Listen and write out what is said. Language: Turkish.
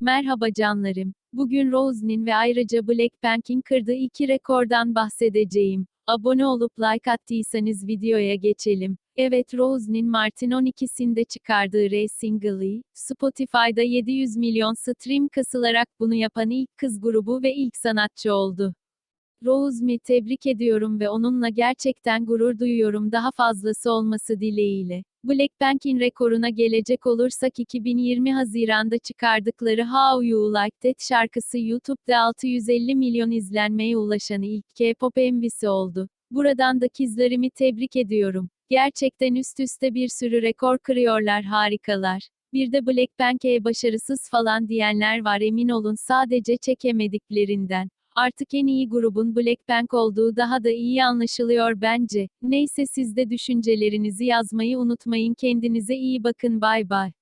Merhaba canlarım. Bugün Rose'nin ve ayrıca Blackpink'in kırdığı iki rekordan bahsedeceğim. Abone olup like attıysanız videoya geçelim. Evet Rose'nin Mart'in 12'sinde çıkardığı Re single'ı, Spotify'da 700 milyon stream kasılarak bunu yapan ilk kız grubu ve ilk sanatçı oldu. Rose'mi tebrik ediyorum ve onunla gerçekten gurur duyuyorum daha fazlası olması dileğiyle. Blackpink'in rekoruna gelecek olursak 2020 Haziran'da çıkardıkları How You Like That şarkısı YouTube'da 650 milyon izlenmeye ulaşan ilk K-pop MV'si oldu. Buradan da kizlerimi tebrik ediyorum. Gerçekten üst üste bir sürü rekor kırıyorlar harikalar. Bir de Blackpink'e başarısız falan diyenler var emin olun sadece çekemediklerinden. Artık en iyi grubun Blackpink olduğu daha da iyi anlaşılıyor bence. Neyse siz de düşüncelerinizi yazmayı unutmayın. Kendinize iyi bakın. Bay bay.